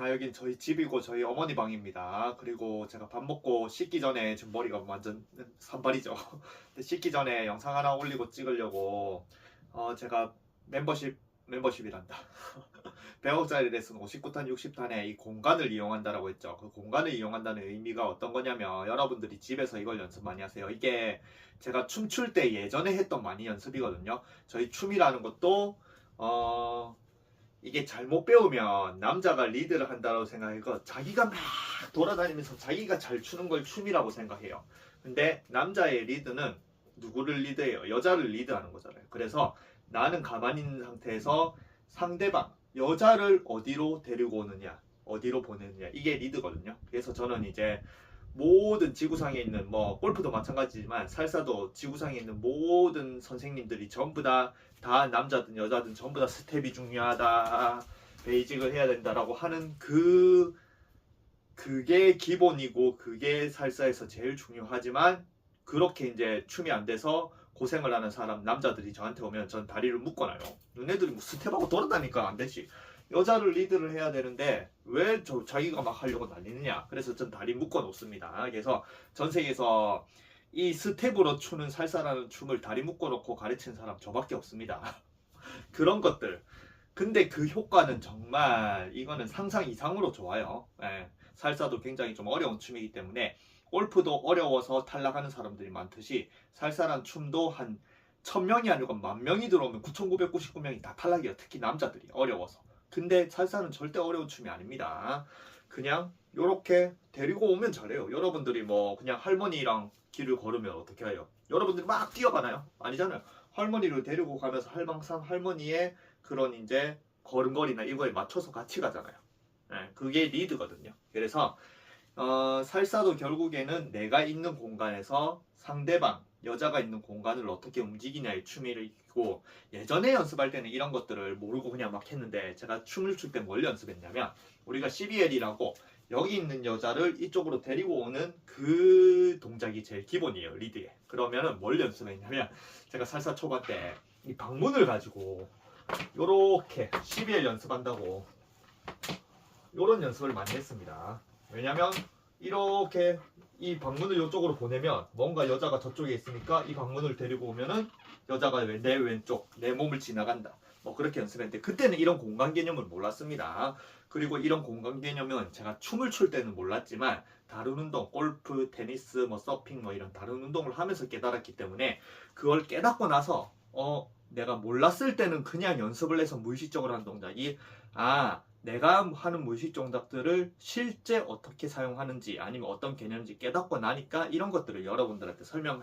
자 여긴 저희 집이고 저희 어머니 방입니다. 그리고 제가 밥 먹고 씻기 전에 지금 머리가 완전 산발이죠. 씻기 전에 영상 하나 올리고 찍으려고 어 제가 멤버십 멤버십이란다. 100억짜리 레슨 59탄 60탄에 이 공간을 이용한다라고 했죠. 그 공간을 이용한다는 의미가 어떤 거냐면 여러분들이 집에서 이걸 연습 많이 하세요. 이게 제가 춤출 때 예전에 했던 많이 연습이거든요. 저희 춤이라는 것도 어 이게 잘못 배우면 남자가 리드를 한다고 생각하고 자기가 막 돌아다니면서 자기가 잘 추는 걸 춤이라고 생각해요. 근데 남자의 리드는 누구를 리드해요? 여자를 리드하는 거잖아요. 그래서 나는 가만히 있는 상태에서 상대방 여자를 어디로 데리고 오느냐, 어디로 보내느냐 이게 리드거든요. 그래서 저는 이제 모든 지구상에 있는 뭐 골프도 마찬가지지만 살사도 지구상에 있는 모든 선생님들이 전부 다 다 남자든 여자든 전부 다 스텝이 중요하다 베이직을 해야 된다라고 하는 그 그게 기본이고 그게 살사에서 제일 중요하지만 그렇게 이제 춤이 안 돼서 고생을 하는 사람 남자들이 저한테 오면 전 다리를 묶어놔요. 너네들이 뭐 스텝하고 돌아다니까 안 되지. 여자를 리드를 해야 되는데 왜 저 자기가 막 하려고 난리느냐. 그래서 전 다리 묶어 놓습니다. 그래서 전 세계에서 이 스텝으로 추는 살사라는 춤을 다리 묶어 놓고 가르치는 사람 저밖에 없습니다. 그런 것들. 근데 그 효과는 정말 이거는 상상 이상으로 좋아요. 예, 살사도 굉장히 좀 어려운 춤이기 때문에 골프도 어려워서 탈락하는 사람들이 많듯이 살사란 춤도 한 1000명이 아니고 만 명이 들어오면 9999명이 다 탈락이에요. 특히 남자들이 어려워서. 근데 살사는 절대 어려운 춤이 아닙니다. 그냥 요렇게 데리고 오면 잘해요. 여러분들이 뭐 그냥 할머니랑 길을 걸으면 어떻게 해요? 여러분들이 막 뛰어가나요? 아니잖아요. 할머니를 데리고 가면서 할망상 할머니의 그런 이제 걸음걸이나 이거에 맞춰서 같이 가잖아요. 네, 그게 리드거든요. 그래서 어, 살사도 결국에는 내가 있는 공간에서 상대방 여자가 있는 공간을 어떻게 움직이냐의 춤을 있고 예전에 연습할 때는 이런 것들을 모르고 그냥 막 했는데 제가 춤을 출 때 뭘 연습했냐면 우리가 CBL이라고 여기 있는 여자를 이쪽으로 데리고 오는 그 동작이 제일 기본이에요 리드에. 그러면은 뭘 연습했냐면 제가 살사 초반 때 이 방문을 가지고 요렇게 CBL 연습한다고 요런 연습을 많이 했습니다. 왜냐면 이렇게 이 방문을 이쪽으로 보내면 뭔가 여자가 저쪽에 있으니까 이 방문을 데리고 오면은 여자가 내 왼쪽 내 몸을 지나간다. 뭐 그렇게 연습했는데 그때는 이런 공간 개념을 몰랐습니다. 그리고 이런 공간 개념은 제가 춤을 출 때는 몰랐지만 다른 운동, 골프, 테니스, 뭐 서핑 뭐 이런 다른 운동을 하면서 깨달았기 때문에 그걸 깨닫고 나서 어 내가 몰랐을 때는 그냥 연습을 해서 무의식적으로 한 동작이 아 내가 하는 무의식 정답들을 실제 어떻게 사용하는지 아니면 어떤 개념인지 깨닫고 나니까 이런 것들을 여러분들한테 설명해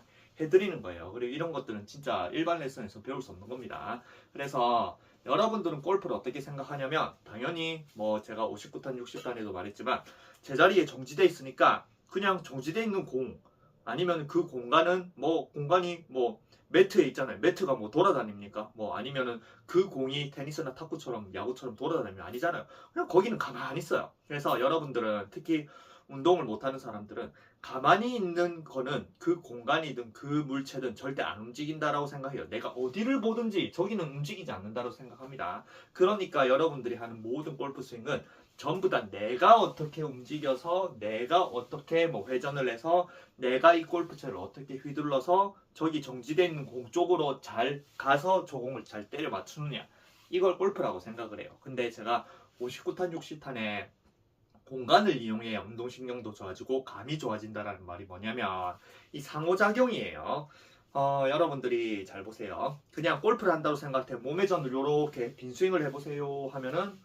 드리는 거예요. 그리고 이런 것들은 진짜 일반 레슨에서 배울 수 없는 겁니다. 그래서 여러분들은 골프를 어떻게 생각하냐면 당연히 뭐 제가 59탄 60탄에도 말했지만 제자리에 정지돼 있으니까 그냥 정지돼 있는 공 아니면 그 공간은 뭐 공간이 뭐 매트에 있잖아요. 매트가 뭐 돌아다닙니까? 뭐 아니면은 그 공이 테니스나 탁구처럼 야구처럼 돌아다니면 아니잖아요. 그냥 거기는 가만히 있어요. 그래서 여러분들은 특히 운동을 못하는 사람들은 가만히 있는 거는 그 공간이든 그 물체든 절대 안 움직인다라고 생각해요. 내가 어디를 보든지 저기는 움직이지 않는다고 생각합니다. 그러니까 여러분들이 하는 모든 골프 스윙은 전부 다 내가 어떻게 움직여서 내가 어떻게 뭐 회전을 해서 내가 이 골프채를 어떻게 휘둘러서 저기 있는 공 쪽으로 잘 가서 저 공을 잘 때려 맞추느냐 이걸 골프라고 생각을 해요. 근데 제가 59탄 60탄에 공간을 이용해야 운동신경도 좋아지고 감이 좋아진다라는 말이 뭐냐면 이 상호작용이에요. 어, 여러분들이 잘 보세요. 그냥 골프를 한다고 생각할 때 몸의 전을 이렇게 빈스윙을 해보세요 하면은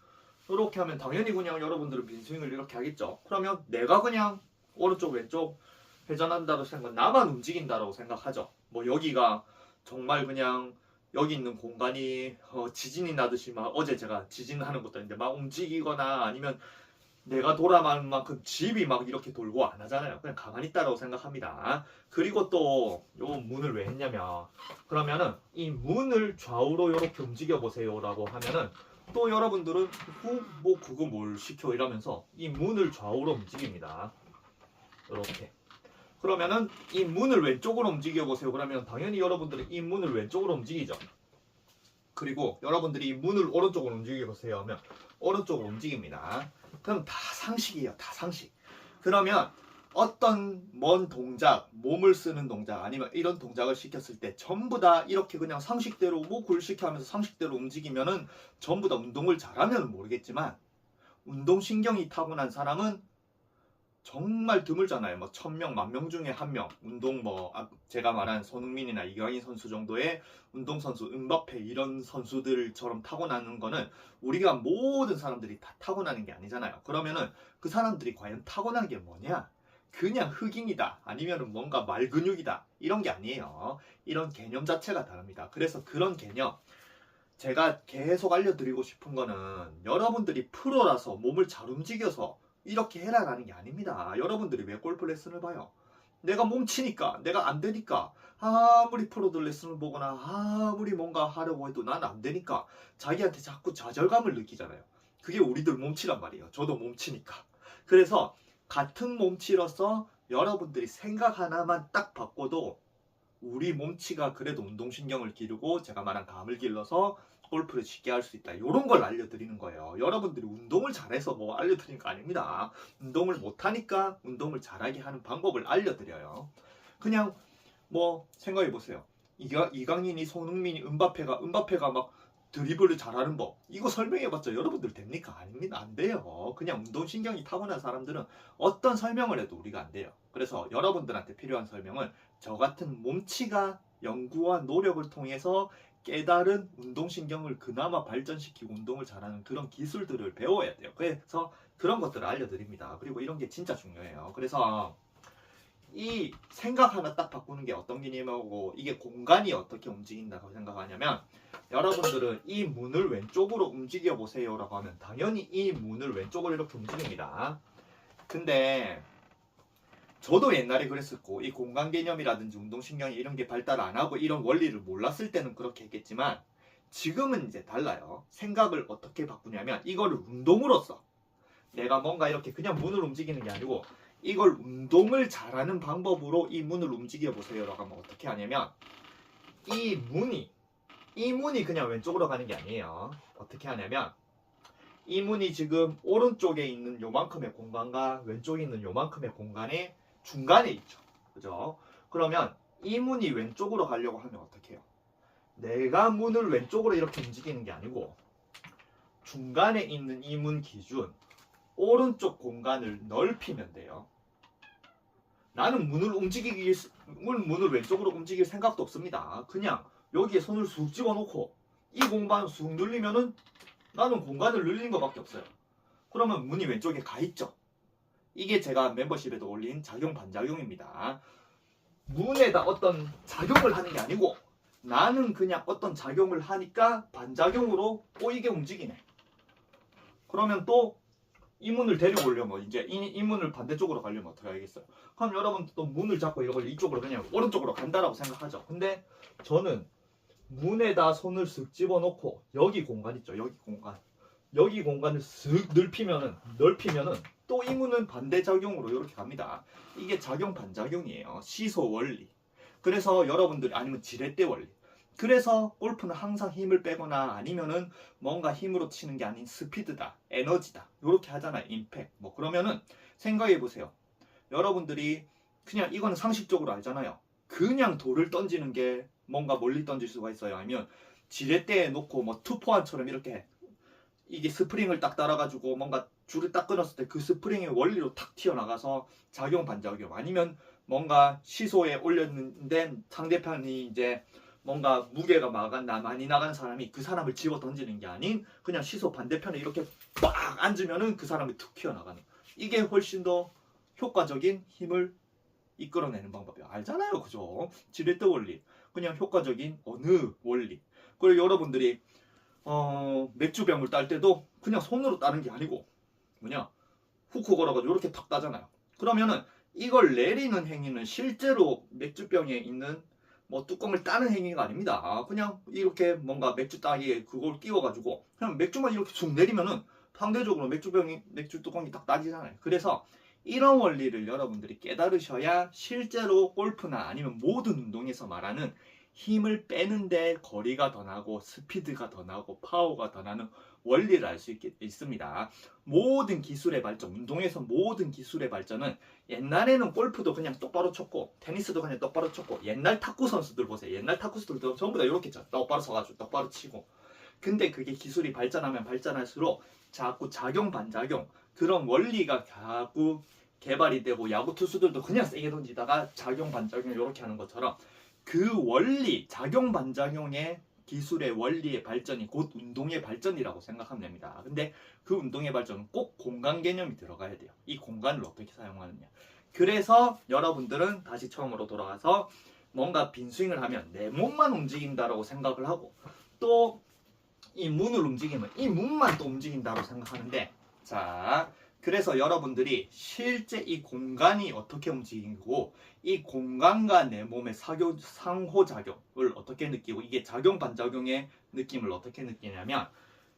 이렇게 하면 당연히 그냥 여러분들은 빈스윙을 이렇게 하겠죠. 그러면 내가 그냥 오른쪽 왼쪽 회전한다고 생각, 나만 움직인다라고 생각하죠. 뭐 여기가 정말 그냥 여기 있는 공간이 어, 지진이 나듯이 막 어제 제가 지진하는 것도 있는데 막 움직이거나 아니면 내가 돌아가는 만큼 집이 막 이렇게 돌고 안 하잖아요. 그냥 가만히 있다라고 생각합니다. 그리고 또 요 문을 왜 했냐면 그러면은 이 문을 좌우로 이렇게 움직여 보세요라고 하면은 또 여러분들은 후, 뭐 그거 뭘 시켜 이러면서 이 문을 좌우로 움직입니다. 이렇게. 그러면은 이 문을 왼쪽으로 움직여 보세요. 그러면 당연히 여러분들은 이 문을 왼쪽으로 움직이죠. 그리고 여러분들이 이 문을 오른쪽으로 움직여 보세요 하면 오른쪽으로 움직입니다. 그럼 다 상식이에요. 다 상식. 그러면 어떤 먼 동작, 몸을 쓰는 동작 아니면 이런 동작을 시켰을 때 전부 다 이렇게 그냥 상식대로 뭐 굴시켜 하면서 상식대로 움직이면은 전부 다 운동을 잘하면 모르겠지만 운동신경이 타고난 사람은 정말 드물잖아요. 뭐 천명, 만 명 중에 한 명. 운동 뭐 아, 제가 말한 손흥민이나 이강인 선수 정도의 운동 선수, 은바페 이런 선수들처럼 타고나는 거는 우리가 모든 사람들이 다 타고나는 게 아니잖아요. 그러면은 그 사람들이 과연 타고난 게 뭐냐? 그냥 흑인이다. 아니면은 뭔가 말 근육이다. 이런 게 아니에요. 이런 개념 자체가 다릅니다. 그래서 그런 개념 제가 계속 알려드리고 싶은 거는 여러분들이 프로라서 몸을 잘 움직여서 이렇게 해라라는 게 아닙니다. 여러분들이 왜 골프 레슨을 봐요? 내가 몸치니까, 내가 안 되니까, 아무리 프로들 레슨을 보거나 아무리 뭔가 하려고 해도 난 안 되니까 자기한테 자꾸 좌절감을 느끼잖아요. 그게 우리들 몸치란 말이에요. 저도 몸치니까. 그래서 같은 몸치로서 여러분들이 생각 하나만 딱 바꿔도 우리 몸치가 그래도 운동신경을 기르고 제가 말한 감을 길러서 골프를 쉽게 할 수 있다. 이런 걸 알려드리는 거예요. 여러분들이 운동을 잘해서 뭐 알려드리는 거 아닙니다. 운동을 못하니까 운동을 잘하게 하는 방법을 알려드려요. 그냥 뭐 생각해 보세요. 이가 이강인이 손흥민이 은바페가 은바페가 막 드리블을 잘하는 법 이거 설명해봤자 여러분들 됩니까? 아닙니다. 안 돼요. 그냥 운동신경이 타고난 사람들은 어떤 설명을 해도 우리가 안 돼요. 그래서 여러분들한테 필요한 설명은 저 같은 몸치가 연구와 노력을 통해서 깨달은 운동신경을 그나마 발전시키고 운동을 잘하는 그런 기술들을 배워야 돼요. 그래서 그런 것들을 알려드립니다. 그리고 이런 게 진짜 중요해요. 그래서 이 생각 하나 딱 바꾸는 게 어떤 개념이고 이게 공간이 어떻게 움직인다고 생각하냐면 여러분들은 이 문을 왼쪽으로 움직여 보세요 라고 하면 당연히 이 문을 왼쪽으로 이렇게 움직입니다. 근데 저도 옛날에 그랬었고 이 공간 개념이라든지 운동신경이 이런 게 발달 안 하고 이런 원리를 몰랐을 때는 그렇게 했겠지만 지금은 이제 달라요. 생각을 어떻게 바꾸냐면 이거를 운동으로서 내가 뭔가 이렇게 그냥 문을 움직이는 게 아니고 이걸 운동을 잘하는 방법으로 이 문을 움직여 보세요 라고 하면 어떻게 하냐면 이 문이 이 문이 그냥 왼쪽으로 가는 게 아니에요. 어떻게 하냐면 이 문이 지금 오른쪽에 있는 요만큼의 공간과 왼쪽에 있는 요만큼의 공간에 중간에 있죠. 그죠? 그러면 이 문이 왼쪽으로 가려고 하면 어떻게 해요? 내가 문을 왼쪽으로 이렇게 움직이는 게 아니고 중간에 있는 이 문 기준 오른쪽 공간을 넓히면 돼요. 나는 문을 움직이기 문- 문을 왼쪽으로 움직일 생각도 없습니다. 그냥 여기에 손을 쑥 집어넣고 이 공간 쑥 늘리면은 나는 공간을 늘리는 것밖에 없어요. 그러면 문이 왼쪽에 가 있죠. 이게 제가 멤버십에도 올린 작용 반작용입니다. 문에다 어떤 작용을 하는 게 아니고 나는 그냥 어떤 작용을 하니까 반작용으로 꼬이게 움직이네. 그러면 또 이 문을 데리고 오려면 이제 이, 이 문을 반대쪽으로 가려면 어떻게 하겠어요? 그럼 여러분 또 문을 잡고 이걸 이쪽으로 그냥 오른쪽으로 간다라고 생각하죠. 근데 저는 문에다 손을 쓱 집어넣고 여기 공간 있죠. 여기 공간. 여기 공간을 쓱 넓히면은 넓히면은 또 이 문은 반대 작용으로 이렇게 갑니다. 이게 작용 반작용이에요. 시소 원리. 그래서 여러분들이 아니면 지렛대 원리. 그래서 골프는 항상 힘을 빼거나 아니면은 뭔가 힘으로 치는 게 아닌 스피드다, 에너지다. 이렇게 하잖아요. 임팩. 뭐 그러면은 생각해 보세요. 여러분들이 그냥 이거는 상식적으로 알잖아요. 그냥 돌을 던지는 게 뭔가 멀리 던질 수가 있어요. 아니면 지렛대에 놓고 뭐 투포환처럼 이렇게 이게 스프링을 딱 달아가지고 뭔가 줄을 딱 끊었을 때 그 스프링의 원리로 탁 튀어나가서 작용 반작용 아니면 뭔가 시소에 올렸는데 상대편이 이제 뭔가 무게가 마간 나 많이 나간 사람이 그 사람을 집어 던지는 게 아닌 그냥 시소 반대편에 이렇게 빡 앉으면은 그 사람이 툭 튀어나가는. 이게 훨씬 더 효과적인 힘을 이끌어내는 방법이야 알잖아요 그죠? 지렛대 원리. 그냥 효과적인 어느 원리. 그리고 여러분들이 어, 맥주병을 딸 때도 그냥 손으로 따는 게 아니고 뭐냐? 후크 걸어가지고 이렇게 탁 따잖아요. 그러면은 이걸 내리는 행위는 실제로 맥주병에 있는 뭐 뚜껑을 따는 행위가 아닙니다. 그냥 이렇게 뭔가 맥주 따기에 그걸 끼워가지고 그냥 맥주만 이렇게 쭉 내리면은 상대적으로 맥주병이 맥주 뚜껑이 딱 따지잖아요. 그래서 이런 원리를 여러분들이 깨달으셔야 실제로 골프나 아니면 모든 운동에서 말하는 힘을 빼는데 거리가 더 나고 스피드가 더 나고 파워가 더 나는 원리를 알 수 있습니다. 모든 기술의 발전, 운동에서 모든 기술의 발전은 옛날에는 골프도 그냥 똑바로 쳤고 테니스도 그냥 똑바로 쳤고 옛날 탁구 선수들 보세요. 옛날 탁구 선수들도 전부 다 이렇게 쳐. 똑바로 서가지고 똑바로 치고. 근데 그게 기술이 발전하면 발전할수록 자꾸 작용 반작용 그런 원리가 자꾸 개발이 되고 야구 투수들도 그냥 세게 던지다가 작용 반작용 이렇게 하는 것처럼 그 원리 작용 반작용의 기술의 원리의 발전이 곧 운동의 발전이라고 생각하면 됩니다. 근데 그 운동의 발전은 꼭 공간 개념이 들어가야 돼요. 이 공간을 어떻게 사용하느냐. 그래서 여러분들은 다시 처음으로 돌아가서 뭔가 빈스윙을 하면 내 몸만 움직인다라고 생각을 하고 또 이 문을 움직이면 이 문만 또 움직인다고 생각하는데 자 그래서 여러분들이 실제 이 공간이 어떻게 움직이고 이 공간과 내 몸의 사교, 상호작용을 어떻게 느끼고 이게 작용 반작용의 느낌을 어떻게 느끼냐면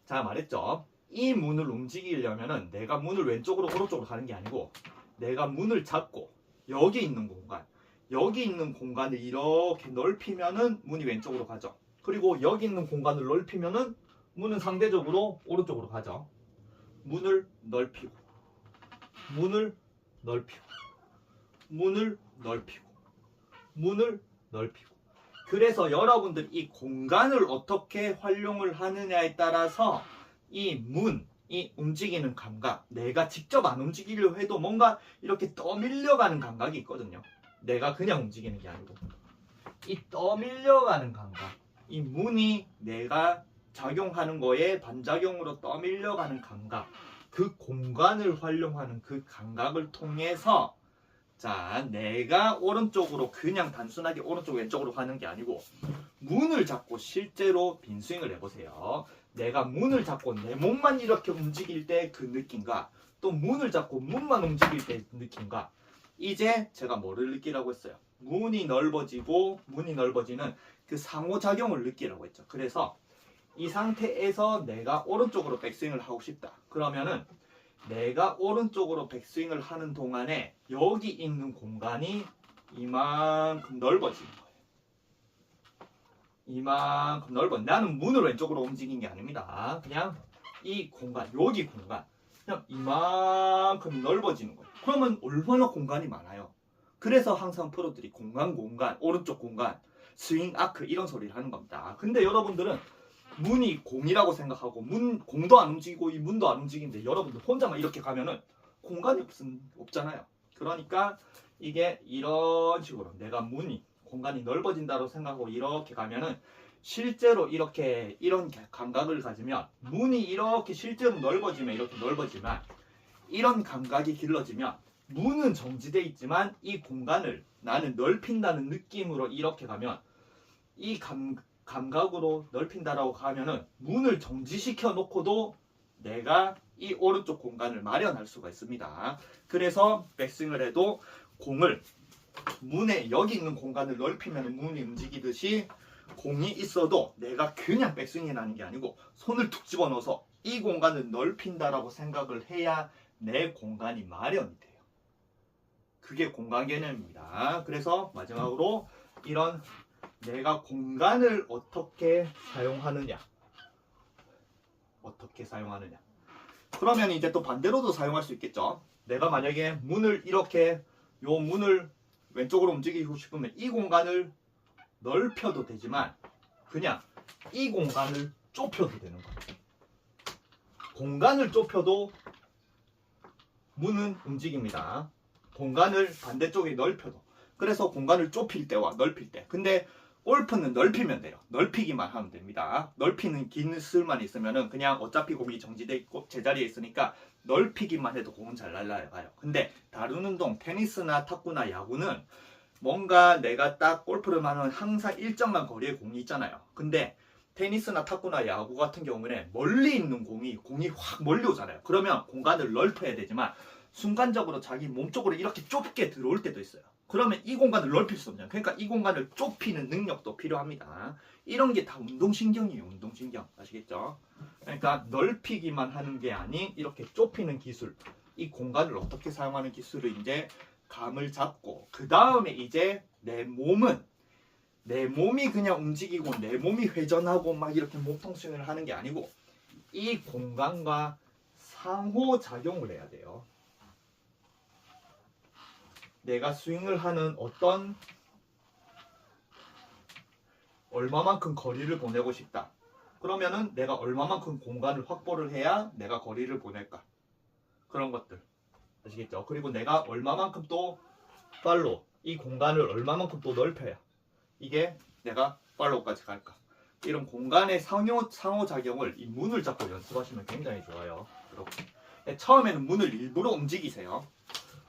자 말했죠? 이 문을 움직이려면은 내가 문을 왼쪽으로 오른쪽으로 가는 게 아니고 내가 문을 잡고 여기 있는 공간 여기 있는 공간을 이렇게 넓히면은 문이 왼쪽으로 가죠. 그리고 여기 있는 공간을 넓히면은 문은 상대적으로 오른쪽으로 가죠. 문을 넓히고 문을 넓히고 문을 넓히고 문을 넓히고. 그래서 여러분들 이 공간을 어떻게 활용을 하느냐에 따라서 이 문, 이 움직이는 감각 내가 직접 안 움직이려 해도 뭔가 이렇게 떠밀려가는 감각이 있거든요. 내가 그냥 움직이는 게 아니고. 이 떠밀려가는 감각 이 문이 내가 작용하는 거에 반작용으로 떠밀려가는 감각 그 공간을 활용하는 그 감각을 통해서 자 내가 오른쪽으로 그냥 단순하게 오른쪽 왼쪽으로 가는 게 아니고 문을 잡고 실제로 빈 스윙을 해보세요. 내가 문을 잡고 내 몸만 이렇게 움직일 때 그 느낌과 또 문을 잡고 문만 움직일 때 그 느낌과 이제 제가 뭐를 느끼라고 했어요? 문이 넓어지고 문이 넓어지는 그 상호작용을 느끼라고 했죠. 그래서 이 상태에서 내가 오른쪽으로 백스윙을 하고 싶다. 그러면은 내가 오른쪽으로 백스윙을 하는 동안에 여기 있는 공간이 이만큼 넓어지는 거예요. 이만큼 넓어. 나는 문을 왼쪽으로 움직인 게 아닙니다. 그냥 이 공간, 여기 공간, 그냥 이만큼 넓어지는 거예요. 그러면 얼마나 공간이 많아요. 그래서 항상 프로들이 공간, 공간, 오른쪽 공간, 스윙 아크 이런 소리를 하는 겁니다. 근데 여러분들은 문이 공이라고 생각하고 문 공도 안 움직이고 이 문도 안 움직이는데 여러분들 혼자만 이렇게 가면은 공간이 없, 없잖아요. 그러니까 이게 이런 식으로 내가 문이 공간이 넓어진다고 생각하고 이렇게 가면은 실제로 이렇게 이런 감각을 가지면 문이 이렇게 실제로 넓어지면 이렇게 넓어지만 이런 감각이 길러지면 문은 정지돼 있지만 이 공간을 나는 넓힌다는 느낌으로 이렇게 가면 이 감, 감각으로 넓힌다라고 하면은 문을 정지시켜 놓고도 내가 이 오른쪽 공간을 마련할 수가 있습니다. 그래서 백스윙을 해도 공을 문에 여기 있는 공간을 넓히면 문이 움직이듯이 공이 있어도 내가 그냥 백스윙이 나는 게 아니고 손을 툭 집어넣어서 이 공간을 넓힌다라고 생각을 해야 내 공간이 마련이 돼요. 그게 공간 개념입니다. 그래서 마지막으로 이런 내가 공간을 어떻게 사용하느냐. 어떻게 사용하느냐. 그러면 이제 또 반대로도 사용할 수 있겠죠. 내가 만약에 문을 이렇게 요 문을 왼쪽으로 움직이고 싶으면 이 공간을 넓혀도 되지만 그냥 이 공간을 좁혀도 되는 거예요. 공간을 좁혀도 문은 움직입니다. 공간을 반대쪽에 넓혀도. 그래서 공간을 좁힐 때와 넓힐 때. 근데 골프는 넓히면 돼요. 넓히기만 하면 됩니다. 넓히는 기술만 있으면은 그냥 어차피 공이 정지돼 있고 제자리에 있으니까 넓히기만 해도 공은 잘 날아가요. 근데 다른 운동, 테니스나 탁구나 야구는 뭔가 내가 딱 골프를 하면 항상 일정한 거리에 공이 있잖아요. 근데 테니스나 탁구나 야구 같은 경우는 멀리 있는 공이 공이 확 멀리 오잖아요. 그러면 공간을 넓혀야 되지만 순간적으로 자기 몸 쪽으로 이렇게 좁게 들어올 때도 있어요. 그러면 이 공간을 넓힐 수 없잖아요. 그러니까 이 공간을 좁히는 능력도 필요합니다. 이런 게 다 운동신경이에요. 운동신경. 아시겠죠? 그러니까 넓히기만 하는 게 아닌 이렇게 좁히는 기술. 이 공간을 어떻게 사용하는 기술을 이제 감을 잡고 그 다음에 이제 내 몸은 내 몸이 그냥 움직이고 내 몸이 회전하고 막 이렇게 몸통 스윙을 하는 게 아니고 이 공간과 상호작용을 해야 돼요. 내가 스윙을 하는 어떤 얼마만큼 거리를 보내고 싶다. 그러면은 내가 얼마만큼 공간을 확보를 해야 내가 거리를 보낼까? 그런 것들. 아시겠죠? 그리고 내가 얼마만큼 또 팔로 이 공간을 얼마만큼 또 넓혀야 이게 내가 팔로우까지 갈까? 이런 공간의 상호 상호작용을 이 문을 잡고 연습하시면 굉장히 좋아요. 이렇게. 네, 처음에는 문을 일부러 움직이세요.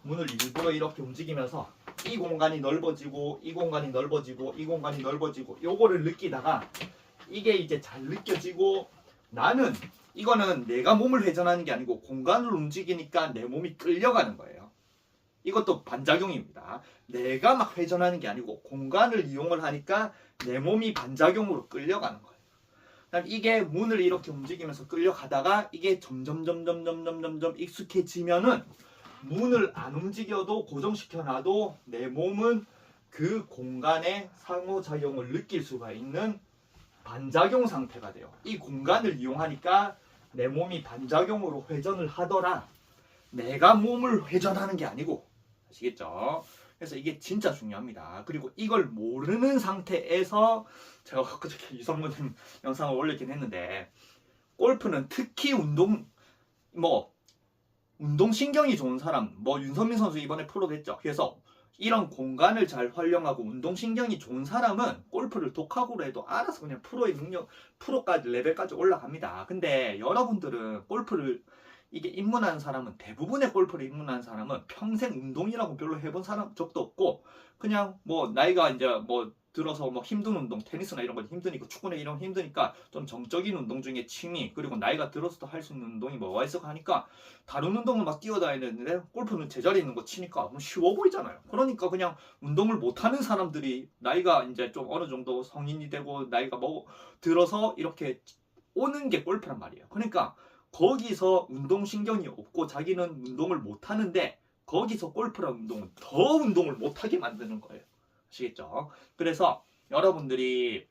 문을 일부러 이렇게 움직이면서 이 공간이 넓어지고 이 공간이 넓어지고 이 공간이 넓어지고 요거를 느끼다가 이게 이제 잘 느껴지고 나는 이거는 내가 몸을 회전하는 게 아니고 공간을 움직이니까 내 몸이 끌려가는 거예요. 이것도 반작용입니다. 내가 막 회전하는 게 아니고 공간을 이용을 하니까 내 몸이 반작용으로 끌려가는 거예요. 이게 문을 이렇게 움직이면서 끌려가다가 이게 점점 점점 점점 점점 익숙해지면은 문을 안 움직여도 고정시켜 놔도 내 몸은 그 공간의 상호작용을 느낄 수가 있는 반작용 상태가 돼요. 이 공간을 이용하니까 내 몸이 반작용으로 회전을 하더라. 내가 몸을 회전하는 게 아니고 아시겠죠? 그래서 이게 진짜 중요합니다. 그리고 이걸 모르는 상태에서 제가 그저께 이성문님 영상을 올리긴 했는데 골프는 특히 운동 뭐 운동 신경이 좋은 사람 뭐 윤선민 선수 이번에 프로 됐죠. 그래서 이런 공간을 잘 활용하고 운동 신경이 좋은 사람은 골프를 독학으로 해도 알아서 그냥 프로의 능력 프로까지 레벨까지 올라갑니다. 근데 여러분들은 골프를 이게 입문하는 사람은 대부분의 골프를 입문하는 사람은 평생 운동이라고 별로 해본 사람 적도 없고 그냥 뭐 나이가 이제 뭐 들어서 뭐 힘든 운동 테니스나 이런 건 힘드니까 축구나 이런 건 힘드니까 좀 정적인 운동 중에 취미 그리고 나이가 들어서도 할 수 있는 운동이 뭐가 있어 하니까 다른 운동을 막 뛰어다니는데 골프는 제자리에 있는 거 치니까 너무 쉬워 보이잖아요. 그러니까 그냥 운동을 못 하는 사람들이 나이가 이제 좀 어느 정도 성인이 되고 나이가 뭐 들어서 이렇게 오는 게 골프란 말이에요. 그러니까 거기서 운동신경이 없고 자기는 운동을 못 하는데 거기서 골프라는 운동은 더 운동을 못하게 만드는 거예요. 아시겠죠? 그래서 여러분들이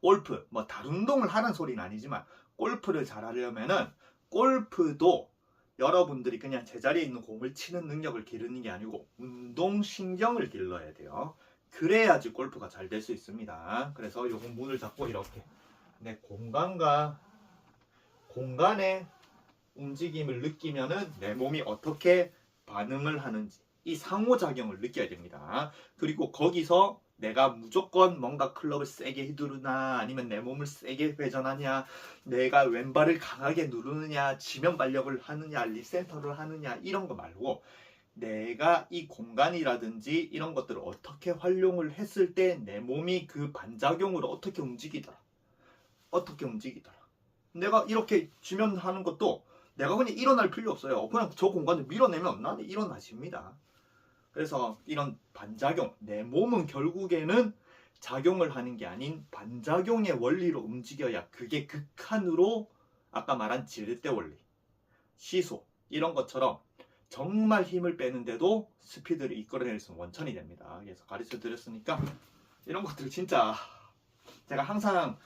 골프, 뭐 다른 운동을 하는 소리는 아니지만 골프를 잘하려면은 골프도 여러분들이 그냥 제자리에 있는 공을 치는 능력을 기르는 게 아니고 운동신경을 길러야 돼요. 그래야지 골프가 잘 될 수 있습니다. 그래서 요거 문을 잡고 이렇게 내 공간과 공간의 움직임을 느끼면은 내 몸이 어떻게 반응을 하는지 이 상호작용을 느껴야 됩니다. 그리고 거기서 내가 무조건 뭔가 클럽을 세게 휘두르나 아니면 내 몸을 세게 회전하냐 내가 왼발을 강하게 누르느냐 지면 발력을 하느냐 리센터를 하느냐 이런 거 말고 내가 이 공간이라든지 이런 것들을 어떻게 활용을 했을 때 내 몸이 그 반작용으로 어떻게 움직이더라? 어떻게 움직이더라? 내가 이렇게 지면 하는 것도 내가 그냥 일어날 필요 없어요. 그냥 저 공간을 밀어내면 나는 일어나집니다 그래서 이런 반작용, 내 몸은 결국에는 작용을 하는 게 아닌 반작용의 원리로 움직여야 그게 극한으로 아까 말한 질대 원리, 시소 이런 것처럼 정말 힘을 빼는데도 스피드를 이끌어낼 수 있는 원천이 됩니다. 그래서 가르쳐 드렸으니까 이런 것들 진짜 제가 항상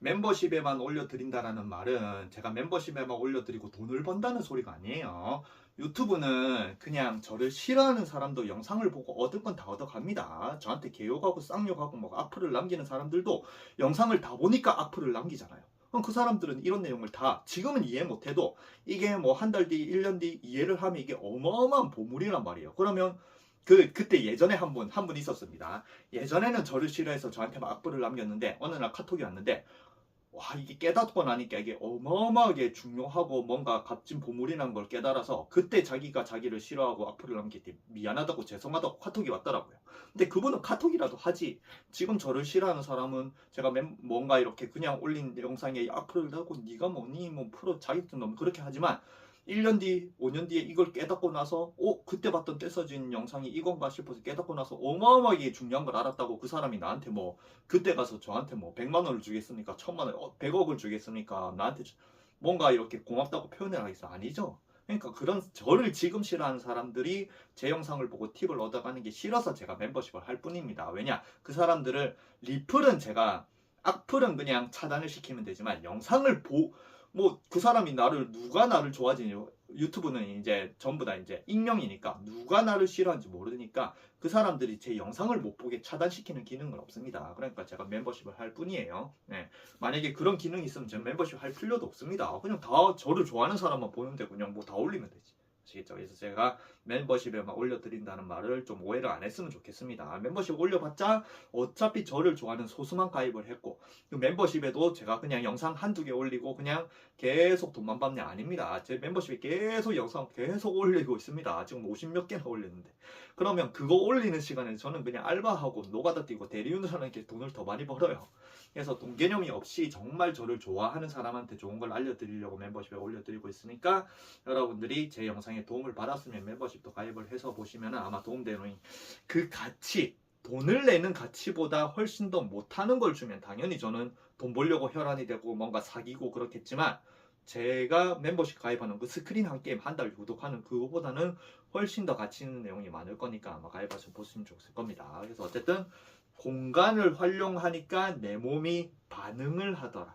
멤버십에만 올려드린다라는 말은 제가 멤버십에만 올려드리고 돈을 번다는 소리가 아니에요. 유튜브는 그냥 저를 싫어하는 사람도 영상을 보고 얻을 건 다 얻어갑니다. 저한테 개욕하고 쌍욕하고 뭐 악플을 남기는 사람들도 영상을 다 보니까 악플을 남기잖아요. 그럼 그 사람들은 이런 내용을 다 지금은 이해 못해도 이게 뭐 한 달 뒤, 1년 뒤 이해를 하면 이게 어마어마한 보물이란 말이에요. 그러면 그 그때 예전에 한 분 한 분 있었습니다. 예전에는 저를 싫어해서 저한테 막 악플을 남겼는데 어느 날 카톡이 왔는데 와 이게 깨닫고 나니까 이게 어마어마하게 중요하고 뭔가 값진 보물이란 걸 깨달아서 그때 자기가 자기를 싫어하고 악플을 남길 때 미안하다고 죄송하다고 카톡이 왔더라고요. 근데 그분은 카톡이라도 하지. 지금 저를 싫어하는 사람은 제가 맨- 뭔가 이렇게 그냥 올린 영상에 악플을 하고 네가 뭐니 뭐 프로 자격증 넘 그렇게 하지만 1년 뒤, 5년 뒤에 이걸 깨닫고 나서 어 그때 봤던 떼써진 영상이 이건가 싶어서 깨닫고 나서 어마어마하게 중요한 걸 알았다고 그 사람이 나한테 뭐 그때 가서 저한테 뭐 100만 원을 주겠습니까? 1000만 원, 어, 100억을 주겠습니까? 나한테 뭔가 이렇게 고맙다고 표현을 하겠어? 아니죠. 그러니까 그런 저를 지금 싫어하는 사람들이 제 영상을 보고 팁을 얻어가는 게 싫어서 제가 멤버십을 할 뿐입니다. 왜냐? 그 사람들을 리플은 제가 악플은 그냥 차단을 시키면 되지만 영상을 보 뭐 그 사람이 나를 누가 나를 좋아하지 유튜브는 이제 전부 다 이제 익명이니까 누가 나를 싫어하는지 모르니까 그 사람들이 제 영상을 못 보게 차단시키는 기능은 없습니다. 그러니까 제가 멤버십을 할 뿐이에요. 네. 만약에 그런 기능이 있으면 제가 멤버십 할 필요도 없습니다. 그냥 다 저를 좋아하는 사람만 보는데 그냥 뭐 다 올리면 되지. 아시겠죠? 그래서 제가 멤버십에만 올려드린다는 말을 좀 오해를 안 했으면 좋겠습니다. 멤버십 올려봤자 어차피 저를 좋아하는 소수만 가입을 했고 그 멤버십에도 제가 그냥 영상 한두 개 올리고 그냥 계속 돈만 받냐 아닙니다. 제 멤버십에 계속 영상 계속 올리고 있습니다. 지금 50몇 개나 올렸는데 그러면 그거 올리는 시간에 저는 그냥 알바하고 노가다 뛰고 대리운전하는 돈을 더 많이 벌어요. 그래서 돈 개념이 없이 정말 저를 좋아하는 사람한테 좋은 걸 알려드리려고 멤버십에 올려드리고 있으니까 여러분들이 제 영상에 도움을 받았으면 멤버십도 가입을 해서 보시면 아마 도움되는 그 가치 돈을 내는 가치보다 훨씬 더 못하는 걸 주면 당연히 저는 돈 벌려고 혈안이 되고 뭔가 사기고 그렇겠지만 제가 멤버십 가입하는 그 스크린 한 게임 한 달 구독하는 그거보다는 훨씬 더 가치 있는 내용이 많을 거니까 아마 가입하셔서 보시면 좋을 겁니다. 그래서 어쨌든 공간을 활용하니까 내 몸이 반응을 하더라.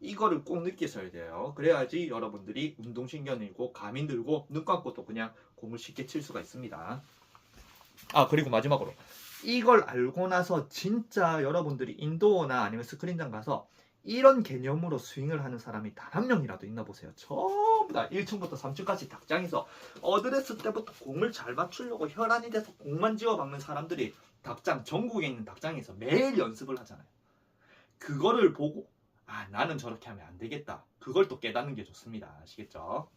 이거를 꼭 느끼셔야 돼요. 그래야지 여러분들이 운동신경이고 감이 들고 눈 감고 또 그냥 공을 쉽게 칠 수가 있습니다. 아 그리고 마지막으로 이걸 알고 나서 진짜 여러분들이 인도어나 아니면 스크린장 가서 이런 개념으로 스윙을 하는 사람이 단 한 명이라도 있나 보세요. 전부 다 1층부터 3층까지 닭장에서 어드레스 때부터 공을 잘 맞추려고 혈안이 돼서 공만 지어 박는 사람들이 닭장 전국에 있는 닭장에서 매일 연습을 하잖아요. 그거를 보고 아 나는 저렇게 하면 안 되겠다. 그걸 또 깨닫는 게 좋습니다. 아시겠죠?